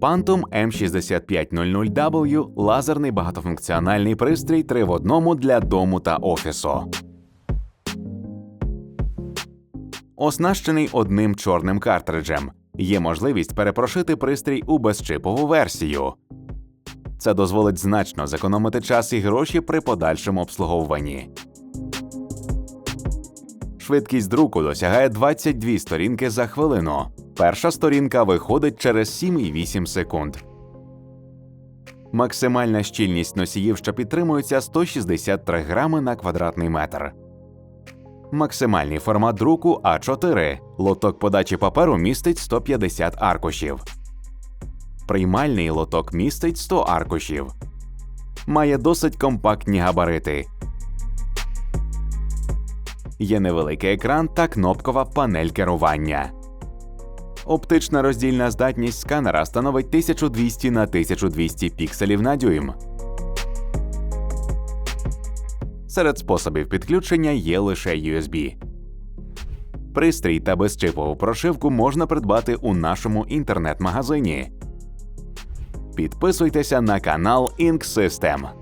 Phantom M6500W – лазерний багатофункціональний пристрій 3 в одному для дому та офісу. Оснащений одним чорним картриджем. Є можливість перепрошити пристрій у безчипову версію. Це дозволить значно зекономити час і гроші при подальшому обслуговуванні. Швидкість друку досягає 22 сторінки за хвилину. Перша сторінка виходить через 7,8 секунд. Максимальна щільність носіїв, що підтримується 163 грами на квадратний метр. Максимальний формат друку А4. Лоток подачі паперу містить 150 аркушів. Приймальний лоток містить 100 аркушів. Має досить компактні габарити. Є невеликий екран та кнопкова панель керування. Оптична роздільна здатність сканера становить 1200 на 1200 пікселів на дюйм. Серед способів підключення є лише USB. Пристрій та безчипову прошивку можна придбати у нашому інтернет-магазині. Підписуйтеся на канал Ink System.